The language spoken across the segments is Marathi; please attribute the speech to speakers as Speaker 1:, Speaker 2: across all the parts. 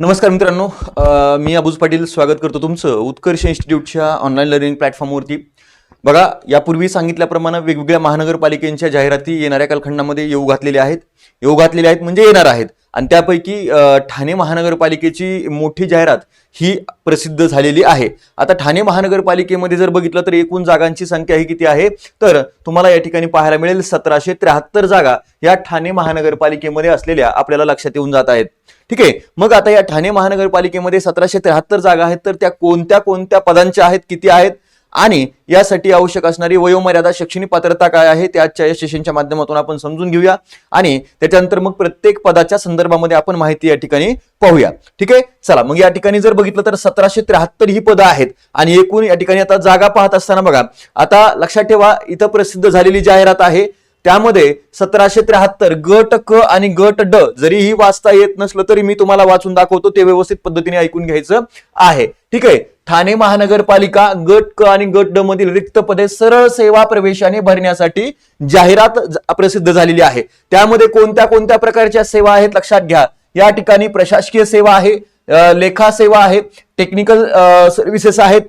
Speaker 1: नमस्कार मित्रांनो. मी अबुज पाटील स्वागत करतो तुमचं उत्कर्ष इन्स्टिट्यूटच्या ऑनलाईन लर्निंग प्लॅटफॉर्मवरती बघा यापूर्वी सांगितल्याप्रमाणे वेगवेगळ्या महानगरपालिकेच्या जाहिराती येणाऱ्या कालखंडामध्ये येऊ घातलेल्या आहेत. येऊ घातलेल्या आहेत म्हणजे येणार आहेत. आणि त्यापैकी ठाणे महानगरपालिकेची मोठी जाहिरात ही प्रसिद्ध झालेली आहे. आता ठाणे महानगरपालिकेमध्ये जर बघितलं तर एकूण जागांची संख्या ही किती आहे? तर तुम्हाला या ठिकाणी पाहायला मिळेल सतराशे त्र्याहत्तर जागा या ठाणे महानगरपालिकेमध्ये असलेल्या आपल्याला लक्षात येऊन जात आहेत. ठीक आहे? मग आता या ठाणे महानगरपालिकेमध्ये सतराशे त्र्याहत्तर जागा आहेत तर त्या कोणत्या कोणत्या पदांच्या आहेत किती आहेत? आणि यासाठी आवश्यक असणारी वयोमर्यादा शैक्षणिक पात्रता काय आहे ते आजच्या या सेशनच्या माध्यमातून आपण समजून घेऊया. आणि त्याच्यानंतर मग प्रत्येक पदाच्या संदर्भामध्ये आपण माहिती या ठिकाणी पाहूया. ठीक आहे? चला मग या ठिकाणी जर बघितलं तर सतराशे त्र्याहत्तर ही पदं आहेत. आणि एकूण या ठिकाणी आता जागा पाहत असताना बघा आता लक्षात ठेवा इथं प्रसिद्ध झालेली जाहिरात आहे. त्यामध्ये सतराशे त्र्याहत्तर गट क आणि गट ड जरी ही वाचता येत नसलं तरी मी तुम्हाला वाचून दाखवतो ते व्यवस्थित पद्धतीने ऐकून घ्यायचं आहे. ठीक आहे? ठाणे महानगरपालिका गट क आणि गट ड मधील रिक्त पदे सरळ सेवा प्रवेशाने भरण्यासाठी जाहिरात ज- प्रसिद्ध झालेली आहे. त्यामध्ये कोणत्या कोणत्या प्रकारच्या सेवा आहेत लक्षात घ्या. या ठिकाणी प्रशासकीय सेवा आहे लेखा सेवा आहे टेक्निकल सर्व्हिसेस आहेत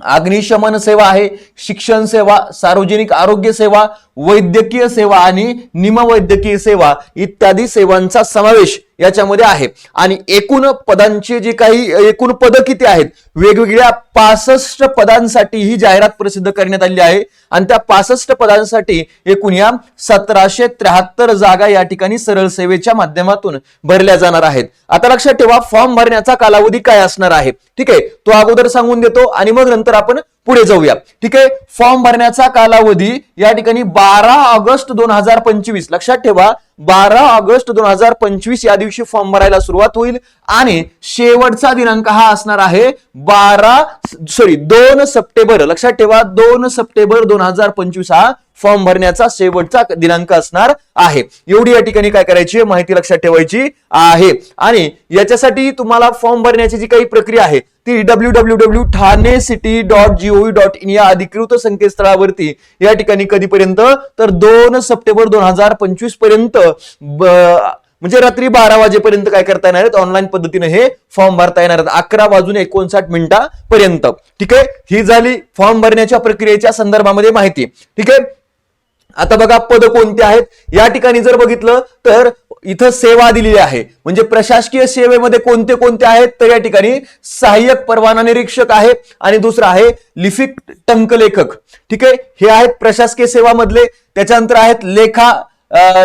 Speaker 1: अग्निशमन सेवा आहे शिक्षण सेवा सार्वजनिक आरोग्य सेवा वैद्यकीय सेवा आणि निमवैद्यकीय सेवा इत्यादी सेवांचा समावेश याच्यामध्ये आहे. आणि एकूण पदांचे जे काही एकूण पदं किती आहेत? वेगवेगळ्या पासष्ट पदांसाठी ही जाहिरात प्रसिद्ध करण्यात आली आहे. आणि त्या पासष्ट पदांसाठी एकूण या सतराशे त्र्याहत्तर जागा या ठिकाणी सरळ सेवेच्या माध्यमातून भरल्या जाणार आहेत. आता लक्षात ठेवा फॉर्म भरण्याचा कालावधी काय असणार आहे? ठीक आहे तो अगोदर सांगून देतो आणि मग नंतर आपण पुढे जाऊया ठीक आहे? फॉर्म भरण्याचा कालावधी या ठिकाणी बारा ऑगस्ट दोन हजार पंचवीस. लक्षात ठेवा बारा ऑगस्ट दोन हजार पंचवीस या दिवशी फॉर्म भरायला सुरुवात होईल आणि शेवटचा दिनांक हा असणार आहे बारा सॉरी दोन सप्टेंबर. लक्षात ठेवा दोन सप्टेंबर दोन हजार पंचवीस हा फॉर्म भरण्याचा शेवटचा दिनांक असणार आहे. एवढी या ठिकाणी काय करायची माहिती लक्षात ठेवायची आहे. आणि याच्यासाठी तुम्हाला फॉर्म भरण्याची जी काही प्रक्रिया आहे ती W W W Thane city dot gov dot in या अधिकृत संकेतस्थळावरती या ठिकाणी कधीपर्यंत? तर दोन सप्टेंबर दोन हजार पंचवीसपर्यंत म्हणजे रात्री बारा वाजेपर्यंत काय करता येणार आहेत? ऑनलाईन पद्धतीने हे फॉर्म भरता येणार आहेत. अकरा वाजून एकोणसाठ मिनिटापर्यंत. ठीक आहे? ही झाली फॉर्म भरण्याच्या प्रक्रियेच्या संदर्भामध्ये माहिती. ठीक आहे? आता बघा पद कोणते आहेत? या ठिकाणी जर बघितलं तर इथं सेवा दिलेली आहे. म्हणजे प्रशासकीय सेवेमध्ये कोणते कोणते आहेत? तर या ठिकाणी सहाय्यक परवाना निरीक्षक आहे आणि दुसरं आहे लिफिक टंकलेखक ठीक आहे? हे आहेत प्रशासकीय सेवामधले. त्याच्यानंतर आहेत लेखा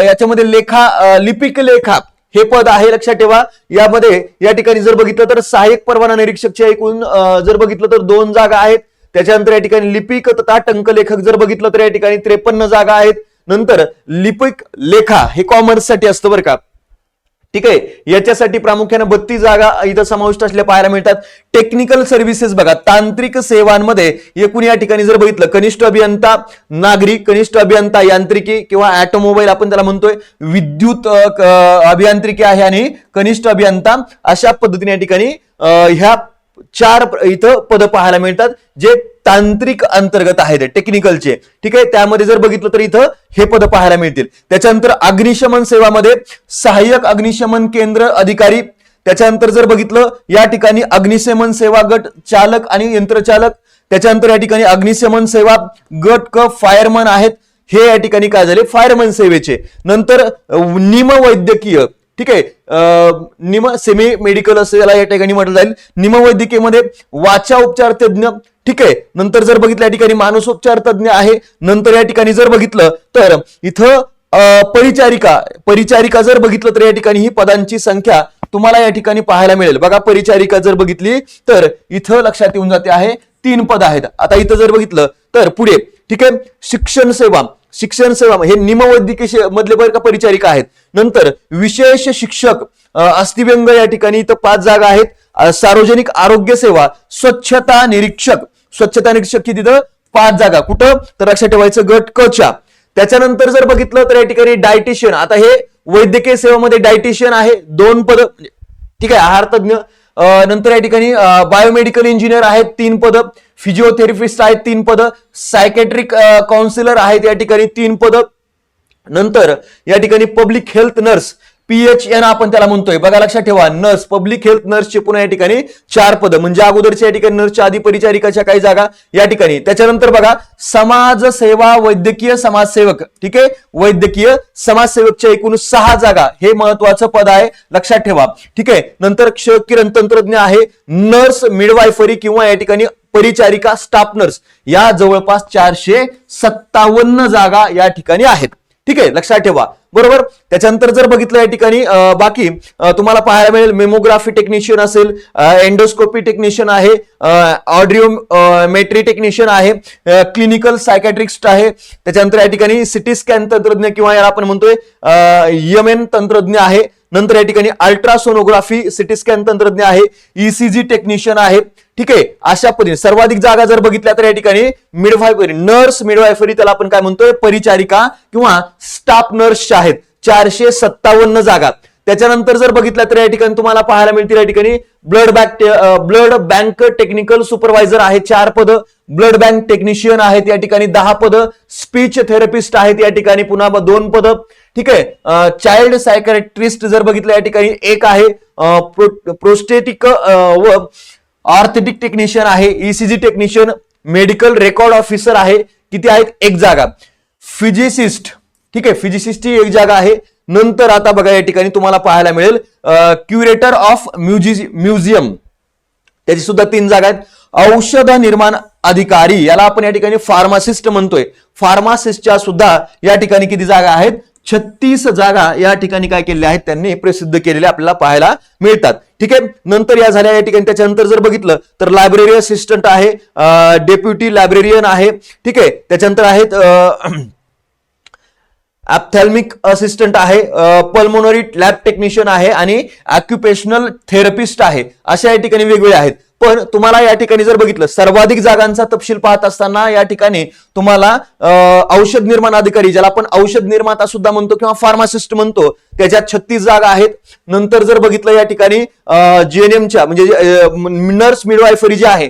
Speaker 1: याच्यामध्ये लेखा लिपिक लेखा. हे पद आहे लक्षात ठेवा. यामध्ये या ठिकाणी जर बघितलं तर सहाय्यक परवाना निरीक्षकच्या एकूण जर बघितलं तर दोन जागा आहेत. त्याच्यानंतर या ठिकाणी लिपिक तथा टंकलेखक जर बघितलं तर या ठिकाणी त्रेपन्न जागा आहेत. नंतर लिपिक लेखा हे कॉमर्ससाठी असतं बरं का. ठीक आहे? याच्यासाठी प्रामुख्याने बत्तीस जागा इथं समाविष्ट असल्या पाहायला मिळतात. टेक्निकल सर्व्हिसेस बघा तांत्रिक सेवांमध्ये एकूण या ठिकाणी जर बघितलं कनिष्ठ अभियंता नागरिक कनिष्ठ अभियंता यांत्रिकी किंवा ऑटोमोबाईल आपण त्याला म्हणतोय विद्युत अभियांत्रिकी आहे आणि कनिष्ठ अभियंता अशा पद्धतीने या ठिकाणी ह्या चार इथं पद पाहायला मिळतात जे तांत्रिक अंतर्गत आहेत टेक्निकलचे ठीक आहे? त्यामध्ये जर बघितलं तर इथं हे पद पाहायला मिळतील. त्याच्यानंतर अग्निशमन सेवामध्ये सहाय्यक अग्निशमन केंद्र अधिकारी त्याच्यानंतर जर बघितलं या ठिकाणी अग्निशमन सेवा गट चालक आणि यंत्रचालक त्याच्यानंतर या ठिकाणी अग्निशमन सेवा गट क फायरमन आहेत. हे या ठिकाणी काय झाले? फायरमन सेवेचे. नंतर निमवैद्यकीय ठीक आहे. निम सेमी मेडिकल असं याला या ठिकाणी म्हटलं जाईल. निमवैद्यकीयमध्ये वाचा उपचार तज्ञ ठीक आहे. नंतर जर बघितलं या ठिकाणी मानसोपचार तज्ञ आहे. नंतर या ठिकाणी जर बघितलं तर इथं परिचारिका परिचारिका जर बघितलं तर या ठिकाणी ही पदांची संख्या तुम्हाला या ठिकाणी पाहायला मिळेल. बघा परिचारिका जर बघितली तर इथं लक्षात येऊन जाते आहे तीन पद आहेत. आता इथं जर बघितलं तर पुढे ठीक आहे. शिक्षण सेवा शिक्षण सेवा हे निमवैद्यकीय मधले बरं का परिचारिका आहेत. नंतर विशेष शिक्षक अस्थिव्यंग या ठिकाणी इथं पाच जागा आहेत. सार्वजनिक आरोग्य सेवा स्वच्छता निरीक्षक. स्वच्छता निरीक्षक ही तिथं पाच जागा. कुठं? तर लक्षात ठेवायचं गट कच्या त्याच्यानंतर जर बघितलं तर या ठिकाणी डायटिशियन आता हे वैद्यकीय सेवेमध्ये डायटिशियन आहे. दोन पद म्हणजे ठीक आहे आहार तज्ञ नंतर या ठिकाणी बायोमेडिकल इंजिनियर आहेत तीन पद फिजिओथेरपिस्ट आहेत तीन पद सायकेट्रिक काउन्सिलर आहेत या ठिकाणी तीन पद. नंतर या ठिकाणी public health nurse P H N त्याला म्हणतोय. बघा लक्षात ठेवा. नर्स पब्लिक हेल्थ नर्सचे पुन्हा या ठिकाणी चार पद. म्हणजे अगोदरच्या या ठिकाणी नर्सच्या आधी परिचारिकाच्या काही जागा या ठिकाणी. त्याच्यानंतर बघा समाज सेवा वैद्यकीय समाजसेवक. ठीक आहे? वैद्यकीय समाजसेवकच्या एकूण सहा जागा. हे महत्वाचं पद आहे. लक्षात ठेवा. ठीक आहे? नंतर क्षकिरण तंत्रज्ञ आहे. नर्स मिडवायफरी किंवा या ठिकाणी परिचारिका स्टाफ नर्स या जवळपास चारशे सत्तावन्न जागा या ठिकाणी आहेत. ठीक आहे? लक्षात ठेवा. बरोबर? त्याच्यानंतर जर बघितलं या ठिकाणी बाकी तुम्हाला पाहायला मिळेल मेमोग्राफी टेक्निशियन असेल एन्डोस्कोपी टेक्निशियन आहे ऑडिओ मेट्री टेक्निशियन आहे क्लिनिकल सायकॅट्रिस्ट आहे. त्याच्यानंतर या ठिकाणी सिटी स्कॅन तंत्रज्ञ किंवा याला आपण म्हणतोय एम एन तंत्रज्ञ आहे. नंतर या ठिकाणी अल्ट्रासोनोग्राफी सिटी स्कॅन तंत्रज्ञ आहे ईसीजी टेक्निशियन आहे. ठीक आहे अशा पद्धतीने सर्वाधिक जागा जर बघितल्या तर या ठिकाणी मिडवायफरी नर्स मिडवायफरी त्याला आपण काय म्हणतोय परिचारिका किंवा स्टाफ नर्सच्या आहेत चारशे सत्तावन्न जागा. त्याच्यानंतर जर बघितलं तर या ठिकाणी तुम्हाला पाहायला मिळतील या ठिकाणी blood bank blood bank technical supervisor आहे चार पद. ब्लड बँक टेक्निशियन आहेत या ठिकाणी दहा पद. स्पीच थेरपिस्ट आहेत या ठिकाणी पुन्हा दोन पद. ठीक आहे? चाइल्ड सायकॅट्रिस्ट जर बघितलं या ठिकाणी एक आहे प्रोस्टेटिक व ऑर्थेटिक टेक्निशियन आहे ECG technician medical record officer आहे. किती आहेत? एक जागा. फिजिसिस्ट ठीक आहे? फिजिसिस्टची एक जागा आहे. नंतर आता बघा या ठिकाणी तुम्हाला पाहायला मिळेल क्युरेटर ऑफ म्युझि म्युझियम त्याची सुद्धा तीन जागा आहेत. औषध निर्माण अधिकारी याला आपण या ठिकाणी फार्मासिस्ट म्हणतोय. फार्मासिस्टच्या सुद्धा या ठिकाणी किती जागा आहेत? छत्तीस जागा या ठिकाणी काय केलेल्या आहेत? त्यांनी प्रसिद्ध केलेल्या आपल्याला पाहायला मिळतात. ठीक आहे? नंतर या झाल्या या ठिकाणी. त्याच्यानंतर जर बघितलं तर लायब्ररी असिस्टंट आहे डेप्युटी लायब्रेरियन आहे. ठीक आहे? त्याच्यानंतर आहेत ॲप्थॅल्मिक असिस्टंट आहे पल्मोनरी लॅब टेक्निशियन आहे आणि ऑक्युपेशनल थेरपिस्ट आहे. अशा या ठिकाणी वेगवेगळे आहेत. पण तुम्हाला या ठिकाणी जर बघितलं सर्वाधिक जागांचा तपशील पाहत असताना या ठिकाणी तुम्हाला औषध निर्माण अधिकारी ज्याला आपण औषध निर्माता सुद्धा म्हणतो किंवा फार्मासिस्ट म्हणतो त्याच्यात छत्तीस जागा आहेत. नंतर जर बघितलं या ठिकाणी जीएनएमच्या म्हणजे नर्स मिडवायफरी जी आहे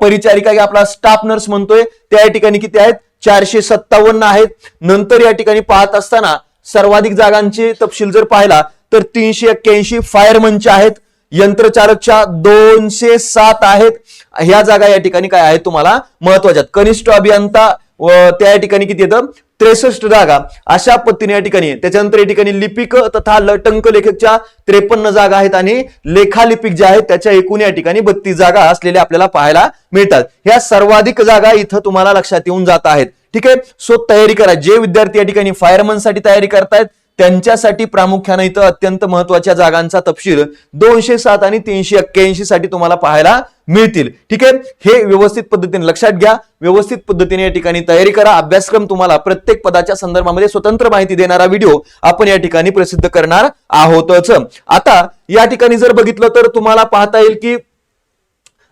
Speaker 1: परिचारिका आपला स्टाफ नर्स म्हणतोय त्या ठिकाणी किती आहेत? चारशे सत्तावन्न आहेत. नंतर या ठिकाणी पाहत असताना सर्वाधिक जागांचे तपशील जर पाहिला तर तीनशे एक्क्याऐंशी फायरमनच्या आहेत. यंत्रचालकच्या दोनशे सात आहेत. ह्या जागा या ठिकाणी काय आहेत तुम्हाला महत्त्वाच्या आहेत. कनिष्ठ अभियंता व त्या या ठिकाणी किती येतं? त्रेसष्ट जागा. अशा पद्धतीने या ठिकाणी त्याच्यानंतर या ठिकाणी लिपिक तथा लटंक लेखकच्या त्रेपन्न जागा आहेत आणि लेखालिपिक ज्या आहेत त्याच्या एकूण या ठिकाणी बत्तीस जागा असलेल्या आपल्याला पाहायला मिळतात. ह्या सर्वाधिक जागा इथं तुम्हाला लक्षात येऊन जात आहेत. ठीक आहे? सो तयारी करा. जे विद्यार्थी या ठिकाणी फायरमनसाठी तयारी करतायत त्यांच्यासाठी प्रामुख्याने इथं अत्यंत महत्त्वाच्या जागांचा तपशील दोनशे सात आणि तीनशे एक्क्याऐंशी साठी तुम्हाला पाहायला मिळतील. ठीक आहे? हे व्यवस्थित पद्धतीने लक्षात घ्या. व्यवस्थित पद्धतीने या ठिकाणी तयारी करा. अभ्यासक्रम तुम्हाला प्रत्येक पदाच्या संदर्भामध्ये स्वतंत्र माहिती देणारा व्हिडिओ आपण या ठिकाणी प्रसिद्ध करणार आहोतच. आता या ठिकाणी जर बघितलं तर तुम्हाला पाहता येईल की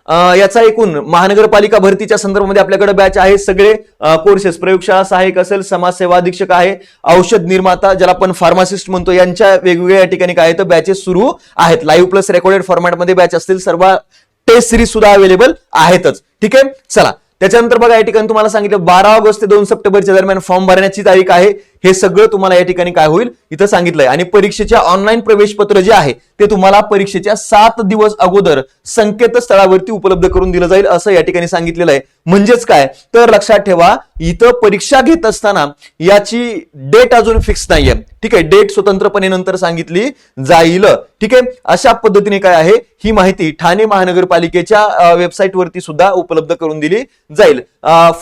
Speaker 1: याचा एकूण महानगरपालिका भरतीच्या संदर्भामध्ये आपल्याकडे बॅच आहे सगळे कोर्सेस प्रयोगशाळा सहाय्यक असेल समाजसेवा अधीक्षक आहे औषध निर्माता ज्याला आपण फार्मासिस्ट म्हणतो यांच्या वेगवेगळ्या या ठिकाणी काय तर बॅचेस सुरू आहेत. लाईव्ह प्लस रेकॉर्डेड फॉर्मॅटमध्ये बॅच असतील. सर्व टेस्ट सिरीज सुद्धा अवेलेबल आहेतच. ठीक आहे? चला. त्याच्यानंतर बघा या ठिकाणी तुम्हाला सांगितलं बारा ऑगस्ट ते दोन सप्टेंबरच्या दरम्यान फॉर्म भरण्याची तारीख आहे. हे सगळं तुम्हाला या ठिकाणी काय होईल? इथं सांगितलंय. आणि परीक्षेच्या ऑनलाईन प्रवेश पत्र जे आहे ते तुम्हाला परीक्षेच्या सात दिवस अगोदर संकेतस्थळावरती उपलब्ध करून दिलं जाईल असं या ठिकाणी सांगितलेलं आहे. म्हणजेच काय? तर लक्षात ठेवा इथं परीक्षा घेत असताना याची डेट अजून फिक्स नाहीये. ठीक आहे डेट स्वतंत्रपणे नंतर सांगितली जाईल. ठीक आहे अशा पद्धतीने काय आहे? ही माहिती ठाणे महानगरपालिकेच्या वेबसाईटवरती सुद्धा उपलब्ध करून दिली जाईल.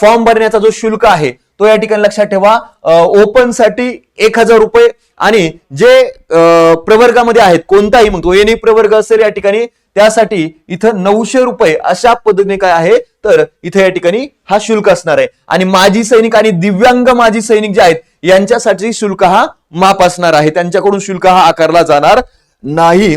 Speaker 1: फॉर्म भरण्याचा जो शुल्क आहे तो या ठिकाणी लक्षात ठेवा. ओपनसाठी एक हजार रुपये आणि जे प्रवर्गामध्ये आहेत कोणताही मग तो एनी प्रवर्ग असेल या ठिकाणी त्यासाठी इथं नऊशे रुपये अशा पद्धतीने काय आहे तर इथं या ठिकाणी हा शुल्क असणार आहे. आणि माजी सैनिक आणि दिव्यांग माजी सैनिक जे आहेत यांच्यासाठी शुल्क हा माप असणार आहे. त्यांच्याकडून शुल्क हा आकारला जाणार नाही.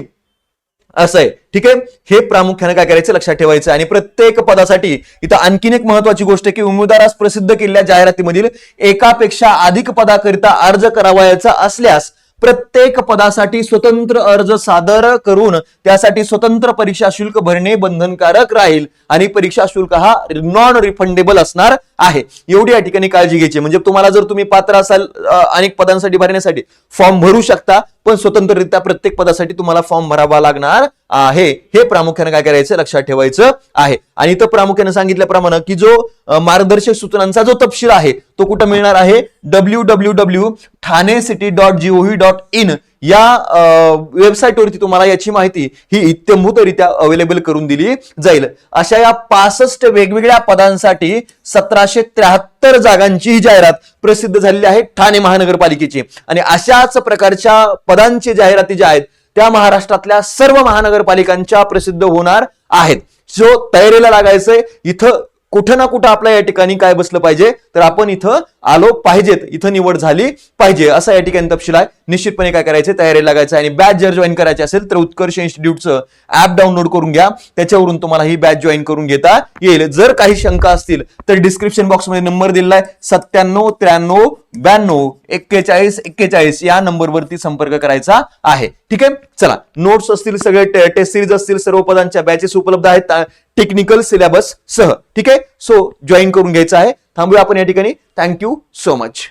Speaker 1: असं आहे. ठीक आहे? हे प्रामुख्याने काय करायचं? लक्षात ठेवायचं आणि प्रत्येक पदासाठी इथं आणखीन एक महत्वाची गोष्ट आहे की उमेदवारास प्रसिद्ध केलेल्या जाहिरातीमधील एकापेक्षा अधिक पदाकरिता अर्ज करावयाचा असल्यास प्रत्येक पदासाठी स्वतंत्र अर्ज सादर करून त्यासाठी स्वतंत्र परीक्षा शुल्क भरणे बंधनकारक राहील. आणि परीक्षा शुल्क हा नॉन रिफंडेबल असणार आहे. एवढी या ठिकाणी काळजी घ्यायची म्हणजे तुम्हाला जर तुम्ही पात्र असाल अनेक पदांसाठी भरण्यासाठी फॉर्म भरू शकता. पण स्वतंत्ररित्या प्रत्येक पदासाठी तुम्हाला फॉर्म भरावा लागणार आहे. हे प्रामुख्याने काय करायचं? लक्षात ठेवायचं आहे. आणि इथं प्रामुख्याने सांगितल्याप्रमाणे की जो मार्गदर्शक सूचनांचा जो तपशील आहे तो कुठं मिळणार आहे? W W W Thane city dot gov dot in या वेबसाईटवरती तुम्हाला याची माहिती ही इत्यंभूतरित्या अवेलेबल करून दिली जाईल. अशा या पासष्ट वेगवेगळ्या पदांसाठी सतराशे त्र्याहत्तर जागांची ही जाहिरात प्रसिद्ध झालेली आहे ठाणे महानगरपालिकेची. आणि अशाच प्रकारच्या पदांची जाहिराती ज्या आहेत त्या महाराष्ट्रातल्या सर्व महानगरपालिकांच्या प्रसिद्ध होणार आहेत. सो तयारीला लागायचंय इथं कुठं ना कुठं आपल्या या ठिकाणी काय बसलं पाहिजे तर आपण इथं आलो पाहिजेत. इथं निवड झाली पाहिजे. असा या ठिकाणी तपशील आहे. निश्चितपणे काय करायचं? तयारी लागायचं आणि बॅच जर जॉईन करायची असेल तर उत्कर्ष इन्स्टिट्यूटचं ऍप डाउनलोड करून घ्या. त्याच्यावरून तुम्हाला ही बॅच जॉईन करून घेता येईल. जर काही शंका असतील तर डिस्क्रिप्शन बॉक्समध्ये नंबर दिलेला आहे. सत्त्याण्णव त्र्याण्णव ब्याण्णव एक्केचाळीस एक्केचाळीस या नंबरवरती संपर्क करायचा आहे. ठीक आहे? चला. नोट्स असतील सगळे टेस्ट सिरीज असतील सर्व पदांच्या बॅचेस उपलब्ध आहेत. टेक्निकल सिलेबस सह. ठीक आहे? सो जॉईन करून घ्यायचं आहे. थांबूया आपण या ठिकाणी. Thank you so much